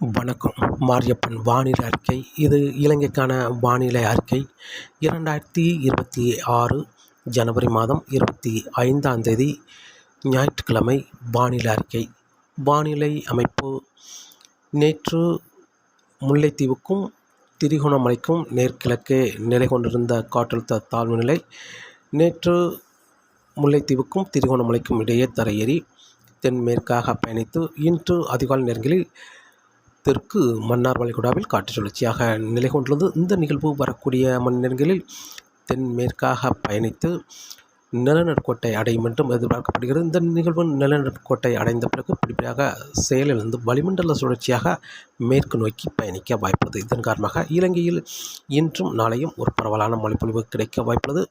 வணக்கம். மாரியப்பன் வானிலை அறிக்கை. இது இலங்கைக்கான வானிலை அறிக்கை. இரண்டாயிரத்தி இருபத்தி ஆறு ஜனவரி மாதம் இருபத்தி ஐந்தாம் தேதி ஞாயிற்றுக்கிழமை வானிலை அறிக்கை. வானிலை அமைப்பு. நேற்று முல்லைத்தீவுக்கும் திரிகோணமலைக்கும் நேர்கிழக்கே நிலை கொண்டிருந்த காற்றழுத்த தாழ்வு நிலை நேற்று முல்லைத்தீவுக்கும் திரிகோணமலைக்கும் இடையே தரையேறி தென்மேற்காக பயணித்து இன்று அதிகாலை நேரங்களில் தெற்கு மன்னார் வளைகுடாவில் காற்று சுழற்சியாக நிலை கொண்டுள்ளது. இந்த நிகழ்வு வரக்கூடிய மணி நேரங்களில் தென்மேற்காக பயணித்து நிலநடுக்கோட்டை அடையும் என்றும் எதிர்பார்க்கப்படுகிறது. இந்த நிகழ்வு நிலநடுக்கோட்டை அடைந்த பிறகு படிப்படியாக செயலிழந்து வளிமண்டல சுழற்சியாக மேற்கு நோக்கி பயணிக்க வாய்ப்புள்ளது. இதன் காரணமாக இலங்கையில் இன்றும் நாளையும் ஒரு பரவலான மழைப்பொழிவு கிடைக்க வாய்ப்புள்ளது.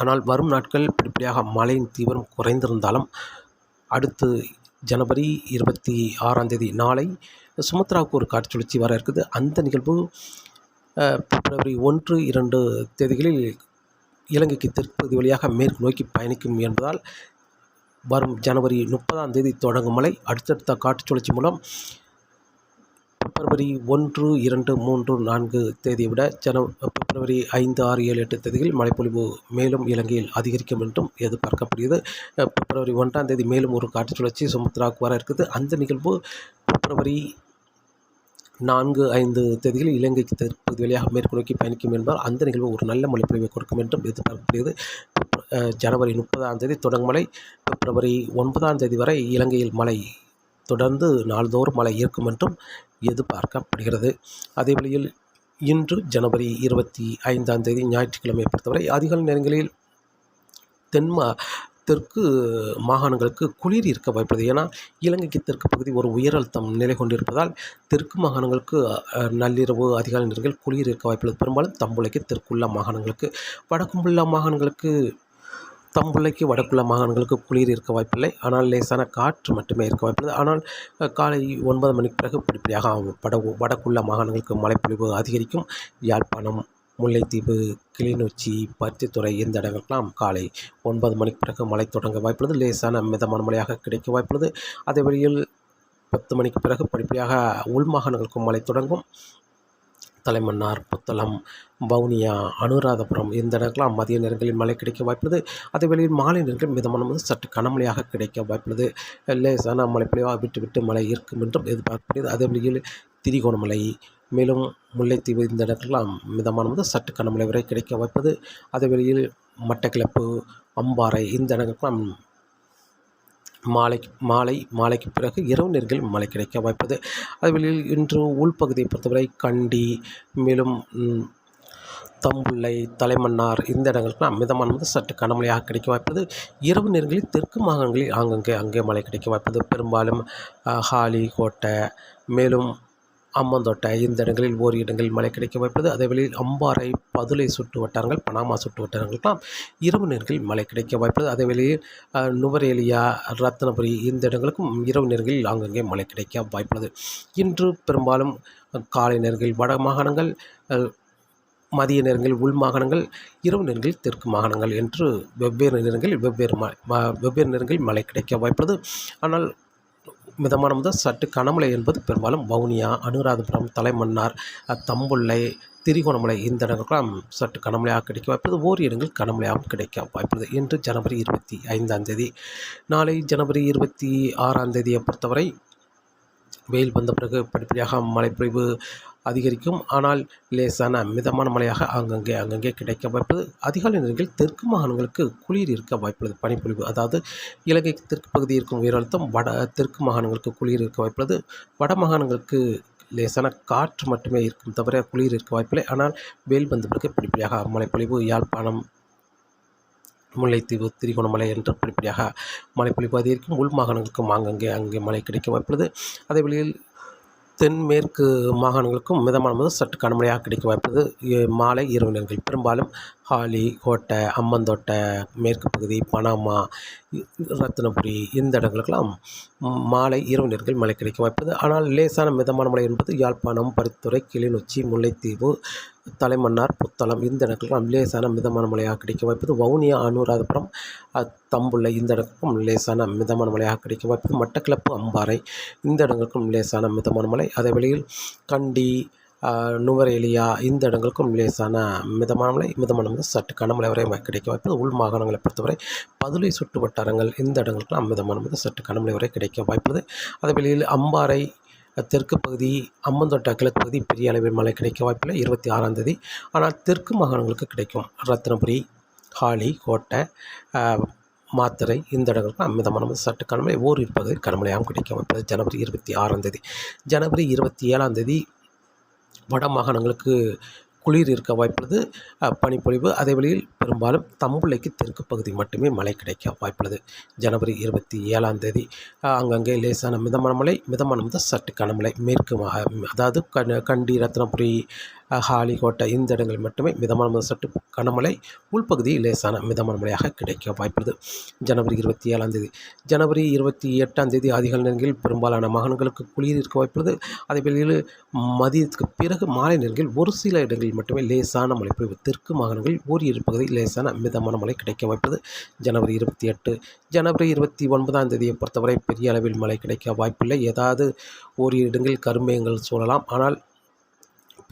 ஆனால் வரும் நாட்கள் படிப்படியாக மழையின் தீவிரம் குறைந்திருந்தாலும் அடுத்து ஜனவரி இருபத்தி ஆறாம் தேதி நாளை சுமத்ராவுக்கு ஒரு காற்று சுழற்சி வர இருக்குது. அந்த நிகழ்வு பிப்ரவரி ஒன்று இரண்டு தேதிகளில் இலங்கைக்கு தெற்கு வழியாக மேற்கு நோக்கி பயணிக்கும் என்பதால் வரும் ஜனவரி முப்பதாம் தேதி தொடங்கும் மழை. அடுத்தடுத்த காற்று சுழற்சி மூலம் பிப்ரவரி ஒன்று இரண்டு மூன்று நான்கு தேதியை விட ஜன பிப்ரவரி ஐந்து ஆறு ஏழு எட்டு தேதியில் மழைப்பொழிவு மேலும் இலங்கையில் அதிகரிக்கும் என்றும் எதிர்பார்க்கப்படுகிறது. பிப்ரவரி ஒன்றாம் தேதி மேலும் ஒரு காற்று சுழற்சி சுமத்ராவுக்கு வர இருக்குது. அந்த நிகழ்வு பிப்ரவரி நான்கு ஐந்து தேதியில் இலங்கைக்கு தெற்கு வழியாக மேற்கு நோக்கி பயணிக்கும் என்பதால் அந்த நிகழ்வு ஒரு நல்ல மழைப்பொழிவை கொடுக்கும் என்றும் எதிர்பார்க்கப்படுகிறது. ஜனவரி முப்பதாம் தேதி தொடங்கும் மழை பிப்ரவரி ஒன்பதாம் தேதி வரை இலங்கையில் மழை தொடர்ந்து நாள்தோறும் மழை இருக்கும் என்றும் எதிர்பார்க்கப்படுகிறது. அதே வழியில் இன்று ஜனவரி இருபத்தி ஐந்தாம் தேதி ஞாயிற்றுக்கிழமையை பொறுத்தவரை அதிகாலை நேரங்களில் தென்மா தெற்கு மாகாணங்களுக்கு குளிர் இருக்க வாய்ப்புள்ளது. ஏன்னா இலங்கைக்கு தெற்கு பகுதி ஒரு உயரழுத்தம் நிலை கொண்டிருப்பதால் தெற்கு மாகாணங்களுக்கு நள்ளிரவு அதிகாலை நேரங்கள் குளிர் இருக்க வாய்ப்புள்ளது. பெரும்பாலும் தம்புளைக்கு தெற்குள்ள மாகாணங்களுக்கு வடக்கும்புள்ள மாகாணங்களுக்கு தம்புள்ளைக்கு வடக்குள்ள மாகாணங்களுக்கு குளிர் இருக்க வாய்ப்பில்லை. ஆனால் லேசான காற்று மட்டுமே இருக்க வாய்ப்புள்ளது. ஆனால் காலை ஒன்பது மணிக்கு பிறகு படிப்படியாக வட வடக்குள்ள மாகாணங்களுக்கு மழைப்பொழிவு அதிகரிக்கும். யாழ்ப்பாணம் முல்லைத்தீவு கிளிநொச்சி பருத்தித்துறை இந்த இடங்களுக்கெல்லாம் காலை ஒன்பது மணிக்கு பிறகு மழை தொடங்க வாய்ப்புள்ளது. லேசான மிதமான மழையாக கிடைக்க வாய்ப்புள்ளது. அதே வழியில் பத்து மணிக்கு பிறகு படிப்படியாக உள் மாகாணங்களுக்கும் மழை தொடங்கும். தலைமன்னார் புத்தளம் வவுனியா அனுராதபுரம் இந்த இடங்களெலாம் மதிய நேரங்களில் மழை கிடைக்க வாய்ப்புள்ளது. அதே வேளையில் மாலை நேரங்களில் மிதமான வந்து சற்று கனமழையாக கிடைக்க வாய்ப்புள்ளது. லேசான மழை பொழிவாக விட்டு விட்டு மழை இருக்கும் என்றும் எதிர்பார்க்கப்படுகிறது. அதே வழியில் திரிகோணமலை மேலும் முல்லைத்தீவு இந்த இடத்துலலாம் மிதமான வந்து சற்று கனமழை வரை கிடைக்க வாய்ப்பது அதே வேளையில் மட்டக்கிளப்பு அம்பாறை இந்த இடங்களுக்கெல்லாம் மாலைக்கு மாலை மாலைக்கு பிறகு இரவு நேரங்களில் மழை கிடைக்க வாய்ப்பது. அதே வேளையில் இன்று உள்பகுதியை பொறுத்தவரை கண்டி மேலும் தம்புள்ளை தலைமன்னார் இந்த இடங்களுக்குலாம் மிதமான வந்து சற்று கனமழையாக கிடைக்க வாய்ப்பது. இரவு நேரங்களில் தெற்கு மாகாணங்களில் ஆங்கங்கே அங்கே மழை கிடைக்க வாய்ப்பது. பெரும்பாலும் ஹாலி கோட்டை மேலும் அம்மந்தோட்டை இந்த இடங்களில் ஓரி இடங்களில் மழை கிடைக்க வாய்ப்புள்ளது. அதே வேளையில் அம்பாறை பதுளை சுற்று வட்டாரங்கள் பனாமா சுற்று வட்டாரங்களுக்கெல்லாம் இரவு நேரங்களில் மழை கிடைக்க வாய்ப்புள்ளது. அதே வேளையில் நுவரேலியா ரத்னபுரி இந்த இடங்களுக்கும் இரவு நேரங்களில் ஆங்கங்கே மழை கிடைக்க வாய்ப்புள்ளது. இன்று பெரும்பாலும் காலை நேரங்களில் வட மாகாணங்கள் மதிய நேரங்களில் உள் மாகாணங்கள் இரவு நேரங்களில் தெற்கு மாகாணங்கள் என்று வெவ்வேறு நேரங்களில் வெவ்வேறு ம வெவ்வேறு நேரங்களில் மழை கிடைக்க வாய்ப்புள்ளது. ஆனால் மிதமான முதல் சற்று கனமழை என்பது பெரும்பாலும் வவுனியா அனுராதபுரம் தலைமன்னார் தம்புள்ளை திரிகோணமலை இந்த இடங்களுக்கெல்லாம் சற்று கனமழையாக கிடைக்க வாய்ப்புள்ளது ஓர் இடங்கள் கனமழையாகவும் கிடைக்க வாய்ப்புள்ளது இன்று ஜனவரி இருபத்தி ஐந்தாம் தேதி நாளை ஜனவரி இருபத்தி ஆறாம் தேதியை பொறுத்தவரை வெயில் வந்த பிறகு படிப்படியாக மழைப்பொழிவு அதிகரிக்கும். ஆனால் லேசான மிதமான மழையாக அங்கங்கே அங்கங்கே கிடைக்க வாய்ப்பது அதிகாலை நேரங்களில் தெற்கு மாகாணங்களுக்கு குளிர் இருக்க வாய்ப்புள்ளது. பனிப்பொழிவு அதாவது இலங்கை தெற்கு பகுதி இருக்கும் உயரழுத்தம் வட தெற்கு மாகாணங்களுக்கு குளிர் இருக்க வாய்ப்புள்ளது. வட மாகாணங்களுக்கு லேசான காற்று மட்டுமே இருக்கும் தவிர குளிர் இருக்க வாய்ப்பில்லை. ஆனால் வெயில் வந்த பிறகு படிப்படியாக மழைப்பொழிவு யாழ்ப்பாணம் முல்லைத்தீவு திரிகோணமலை என்று படிப்படியாக மழைப்பொழிவு அதிகரிக்கும். உள் மாகாணங்களுக்கும் ஆங்கங்கே அங்கே மழை கிடைக்க வாய்ப்புள்ளது. அதே வழியில் தென்மேற்கு மாகாணங்களுக்கும் மிதமான முதல் சற்று கனமழையாக கிடைக்க வாய்ப்புள்ளது. மாலை இரவு நேரங்கள் பெரும்பாலும் ஹாலி கோட்டை அம்மந்தோட்டை மேற்கு பகுதி பனாமா ரத்தினபுரி இந்த இடங்களுக்கெல்லாம் மாலை இரவு நேரங்களில் மழை கிடைக்க வாய்ப்பது ஆனால் லேசான மிதமான மழை என்பது யாழ்ப்பாணம் பருத்துறை கிளிநொச்சி முல்லைத்தீவு தலைமன்னார் புத்தளம் இந்த இடங்களுக்கெல்லாம் லேசான மிதமான மழையாக கிடைக்க வாய்ப்பது வவுனியா அனுராதபுரம் தம்புள்ள இந்த இடங்களுக்கும் லேசான மிதமான மழையாக கிடைக்க வாய்ப்பது மட்டக்களப்பு அம்பாறை இந்த இடங்களுக்கும் லேசான மிதமான மழை. அதே வேளையில் கண்டி நுவரேலியா இந்த இடங்களுக்கும் லேசான மிதமான மழை மிதமான மழை சற்று கனமழை வரை கிடைக்கும் கிடைக்க உள் மாகாணங்களை பொறுத்தவரை பதுளை சுற்று வட்டாரங்கள் இந்த இடங்களுக்கும் அமிதமான மழை சற்று கனமழை வரை கிடைக்க வாய்ப்புது அதே வெளியில் அம்பாறை தெற்கு பகுதி அம்மந்தோட்டா கிழக்கு பகுதி பெரிய அளவில் மழை கிடைக்க வாய்ப்பில்லை. இருபத்தி ஆறாம் தேதி. ஆனால் தெற்கு மாகாணங்களுக்கு கிடைக்கும். ரத்னபுரி ஹாலி கோட்டை மாத்திரை இந்த இடங்களுக்கு அமிதமான சட்டு சற்று கனமழை ஓரிரு பகுதி கனமழையாகவும் கிடைக்க வாய்ப்பது ஜனவரி இருபத்தி ஆறாம் தேதி. ஜனவரி இருபத்தி ஏழாம் தேதி வட மாகாணங்களுக்கு குளிர் இருக்க வாய்ப்புள்ளது. பனிப்பொழிவு அதே வழியில் பெரும்பாலும் தம்புளைக்கு தெற்கு பகுதி மட்டுமே மழை கிடைக்க வாய்ப்புள்ளது. ஜனவரி இருபத்தி ஏழாம் தேதி அங்கங்கே லேசான மிதமான மழை மிதமான முதல் சற்று கனமழை. மேற்கு அதாவது கண் கண்டி ரத்னபுரி ஹாலிகோட்டை இந்த இடங்களில் மட்டுமே மிதமான முதல் சற்று கனமழை உள்பகுதியில் லேசான மிதமான மழையாக கிடைக்க வாய்ப்புள்ளது. ஜனவரி இருபத்தி ஏழாம் தேதி ஜனவரி இருபத்தி எட்டாம் தேதி அதிகாலை நேரங்களில் பெரும்பாலான மாகாணங்களுக்கு குளிர் இருக்க வாய்ப்புள்ளது. அதே வேளையில் மதியத்துக்கு பிறகு மாலை நேரங்களில் ஒரு சில இடங்களில் மட்டுமே லேசான மழை பெய்யும் தெற்கு மாகாணங்களில் ஓரிரு பகுதியில் லேசான மிதமான மழை கிடைக்க வாய்ப்புள்ளது. ஜனவரி இருபத்தி எட்டு ஜனவரி இருபத்தி ஒன்பதாம் தேதியை பொறுத்தவரை பெரிய அளவில் மழை கிடைக்க வாய்ப்பில்லை. ஏதாவது ஓரிரு இடங்களில் கருமேகங்கள் சூழலாம். ஆனால்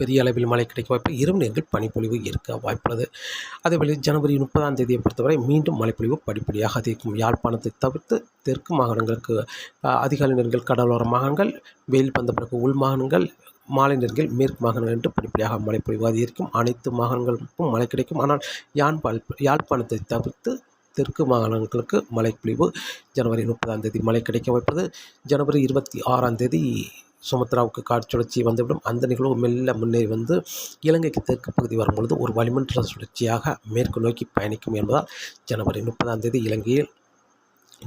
பெரிய அளவில் மழை கிடைக்க வாய்ப்பு இரவு நேரங்கள் பனிப்பொழிவு இருக்க வாய்ப்புள்ளது. அதேபோல் ஜனவரி முப்பதாம் தேதியை பொறுத்தவரை மீண்டும் மழைப்பொழிவு படிப்படியாக அதிகரிக்கும். யாழ்ப்பாணத்தை தவிர்த்து தெற்கு மாகாணங்களுக்கு அதிகாலை நேரங்கள் கடலோர மாகாணங்கள் வெயில் வந்த பிறகு உள் மாகாணங்கள் மாலை நேரங்கள் மேற்கு மாகாணங்கள் என்று படிப்படியாக மழைப்பொழிவு அதிகரிக்கும். அனைத்து மாகாணங்களுக்கும் மழை கிடைக்கும். ஆனால் யாழ்ப்பாள் யாழ்ப்பாணத்தை தவிர்த்து தெற்கு மாகாணங்களுக்கு மழைப்பொழிவு ஜனவரி முப்பதாம் தேதி மழை கிடைக்க வாய்ப்பது ஜனவரி இருபத்தி ஆறாம் தேதி சுமத்ராவுக்கு காற்று சுழற்சி வந்துவிடும் அந்த நிகழ்வு மெல்ல முன்னேறி வந்து இலங்கைக்கு தெற்கு பகுதி வரும்பொழுது ஒரு வளிமண்டல சுழற்சியாக மேற்கு நோக்கி பயணிக்கும் என்பதால் ஜனவரி முப்பதாம் தேதி இலங்கையில்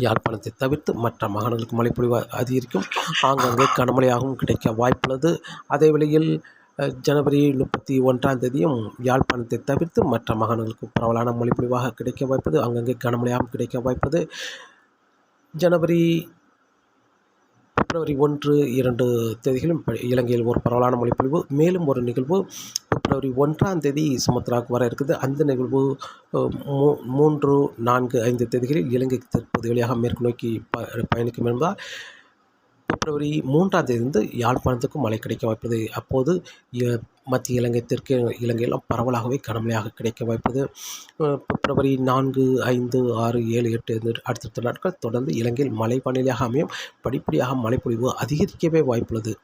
யாழ்ப்பாணத்தை தவிர்த்து மற்ற மாகாணங்களுக்கு மழைப்பொழிவு அதிகரிக்கும். ஆங்காங்கே கனமழையாகவும் கிடைக்க வாய்ப்புள்ளது. அதே வேளையில் ஜனவரி முப்பத்தி ஒன்றாம் தேதியும் யாழ்ப்பாணத்தை தவிர்த்து மற்ற மாகாணங்களுக்கு பரவலான மழைப்பொழிவாக கிடைக்க வாய்ப்பது அங்கங்கே கனமழையாகவும் கிடைக்க வாய்ப்பது. ஜனவரி பிப்ரவரி ஒன்று இரண்டு தேதிகளும் ப- இலங்கையில் ஒரு பரவலான மொழிப்பொழிவு. மேலும் ஒரு நிகழ்வு பிப்ரவரி ஒன்றாம் தேதி சுமத்ராவுக்கு வர இருக்குது. அந்த நிகழ்வு மூ மூன்று நான்கு ஐந்து தேதிகளில் இலங்கைக்கு தற்போது வழியாக மேற்கு நோக்கி ப பயணிக்கும் என்பதால் பிப்ரவரி மூன்றாம் தேதி வந்து யாழ்ப்பாணத்துக்கும் மழை கிடைக்க வாய்ப்பது அப்போது மத்திய இலங்கை தெற்கு இலங்கையெல்லாம் பரவலாகவே கனமழையாக கிடைக்க வாய்ப்பது. பிப்ரவரி நான்கு ஐந்து ஆறு ஏழு எட்டு அடுத்தடுத்த நாட்கள் தொடர்ந்து இலங்கையில் மழை வானிலையாக அமையும். படிப்படியாக மழைப்பொழிவு அதிகரிக்கவே வாய்ப்புள்ளது.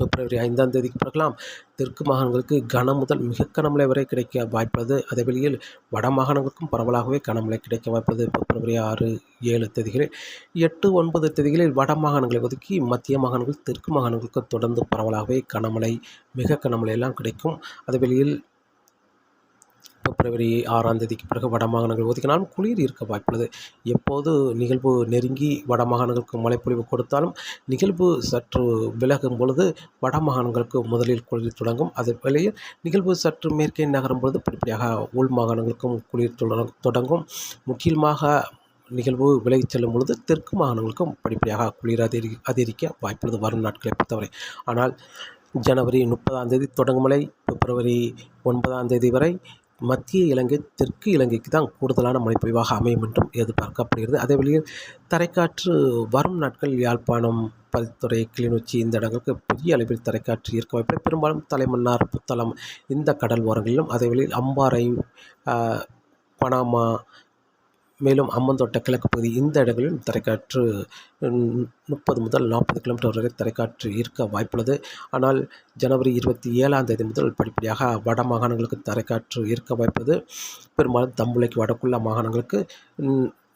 பிப்ரவரி ஐந்தாம் தேதிக்கு பிறகலாம் தெற்கு மாகாணங்களுக்கு கன முதல் மிக கனமழை வரை கிடைக்க வாய்ப்புள்ளது. அதே வெளியில் வட மாகாணங்களுக்கும் பரவலாகவே கனமழை கிடைக்க வாய்ப்பது பிப்ரவரி ஆறு ஏழு தேதிகளில் எட்டு ஒன்பது தேதிகளில் வட மாகாணங்களை ஒதுக்கி மத்திய மாகாணங்கள் தெற்கு மாகாணங்களுக்கு தொடர்ந்து பரவலாகவே கனமழை மிக கனமழை எல்லாம் கிடைக்கும். அதே வெளியில் பிப்ரவரி ஆறாம் தேதிக்கு பிறகு வட மாகாணங்கள் ஒதுக்கினாலும் குளிர் இருக்க வாய்ப்புள்ளது. எப்போது நிகழ்வு நெருங்கி வடமாகாணங்களுக்கு மழைப்பொழிவு கொடுத்தாலும் நிகழ்வு சற்று விலகும் பொழுது வடமாகாணங்களுக்கு முதலில் குளிர் தொடங்கும். அதே வேளையில் நிகழ்வு சற்று மேற்கே நகரும் பொழுது படிப்படியாக உள் மாகாணங்களுக்கும் குளிர் தொடங்கும். முக்கியமாக நிகழ்வு விலகிச் செல்லும் பொழுது தெற்கு மாகாணங்களுக்கும் படிப்படியாக குளிர் அதிகரி அதிகரிக்க வாய்ப்புள்ளது வரும் நாட்களை பொறுத்தவரை. ஆனால் ஜனவரி முப்பதாம் தேதி தொடங்கும் மழை பிப்ரவரி ஒன்பதாம் தேதி வரை மத்திய இலங்கை தெற்கு இலங்கைக்கு தான் கூடுதலான மழைப்பொழிவாக அமையும் என்றும் எதிர்பார்க்கப்படுகிறது. அதே வழியில் தரைக்காற்று வரும் நாட்கள் யாழ்ப்பாணம் பல்துறை கிளிநொச்சி இந்த இடங்களுக்கு பெரிய அளவில் தரைக்காற்று இருக்க வாய்ப்பு பெரும்பாலும் தலைமன்னார் புத்தளம் இந்த கடல் ஓரங்களிலும். அதே வழியில் அம்பாறை பனாமா மேலும் அம்மந்தோட்ட கிழக்கு பகுதி இந்த இடங்களிலும் தரைக்காற்று முப்பது முதல் நாற்பது கிலோமீட்டர் வரை தரைக்காற்று இருக்க வாய்ப்புள்ளது. ஆனால் ஜனவரி இருபத்தி ஏழாம் தேதி முதல் படிப்படியாக வட மாகாணங்களுக்கு தரைக்காற்று இருக்க வாய்ப்புள்ளது. பெரும்பாலும் தம்புளைக்கு வடக்குள்ள மாகாணங்களுக்கு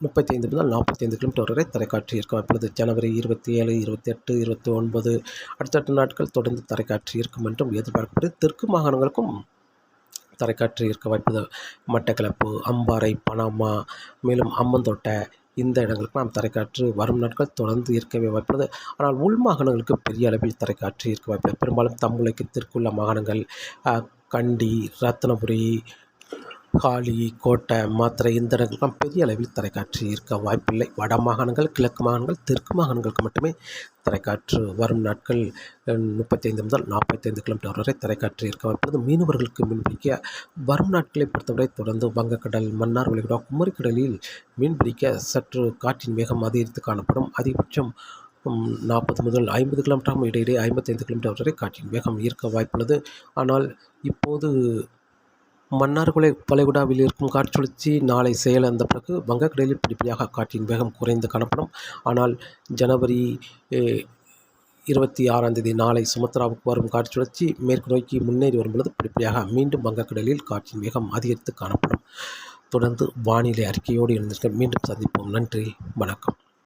முப்பத்தைந்து முதல் நாற்பத்தைந்து கிலோமீட்டர் வரை தரைக்காற்று இருக்க வாய்ப்புள்ளது. ஜனவரி இருபத்தி ஏழு இருபத்தி எட்டு இருபத்தி ஒன்பது அடுத்தடுத்த நாட்கள் தொடர்ந்து தரைக்காற்று இருக்கும் என்றும் எதிர்பார்க்கப்படுது. தெற்கு மாகாணங்களுக்கும் தரைக்காற்று இருக்க வாய்ப்பு மட்டக்களப்பு அம்பாறை பனாமா மேலும் அம்மந்தோட்டை இந்த இடங்களுக்கெல்லாம் தரைக்காற்று வரும் நாட்கள் தொடர்ந்து இருக்கவே வாய்ப்புள்ளது. ஆனால் உள் மாகாணங்களுக்கு பெரிய அளவில் தரைக்காற்று இருக்க வாய்ப்பு பெரும்பாலும் தம்புளைக்கு திருக்குள்ள மாகாணங்கள் கண்டி ரத்னபுரி காளி கோட்டை மாத்திரை இந்த இடங்களுக்கெல்லாம் பெரிய அளவில் தரைக்காற்று இருக்க வாய்ப்பில்லை. வட மாகாணங்கள் கிழக்கு மாகாணங்கள் தெற்கு மாகாணங்களுக்கு மட்டுமே தரைக்காற்று வரும் நாட்கள் முப்பத்தைந்து முதல் நாற்பத்தைந்து கிலோமீட்டர் வரை தரைக்காற்று இருக்க வாய்ப்புள்ளது மீனவர்களுக்கு மீன்பிடிக்க வரும் நாட்களை பொறுத்தவரை தொடர்ந்து வங்கக்கடல் மன்னார் வளைகுடா குமரிக்கடலில் மீன்பிடிக்க சற்று காற்றின் வேகம் அதிகரித்து காணப்படும். அதிகபட்சம் நாற்பது முதல் ஐம்பது கிலோமீட்டர் இடையிடையே ஐம்பத்தைந்து கிலோமீட்டர் வரை காற்றின் வேகம் ஈர்க்க வாய்ப்புள்ளது. ஆனால் இப்போது மன்னார்குலை வளைகுடாவில் இருக்கும் காற்றுச்சுழற்சி நாளை செயலிழந்த பிறகு வங்கக்கடலில் படிப்படியாக காற்றின் வேகம் குறைந்து காணப்படும். ஆனால் ஜனவரி இருபத்தி ஆறாம் தேதி நாளை சுமத்ராவுக்கு வரும் காற்றுச்சுழற்சி மேற்கு நோக்கி முன்னேறி வரும்பொழுது படிப்படியாக மீண்டும் வங்கக்கடலில் காற்றின் வேகம் அதிகரித்து காணப்படும். தொடர்ந்து வானிலை அறிக்கையோடு இருந்திருக்க மீண்டும் சந்திப்போம். நன்றி. வணக்கம்.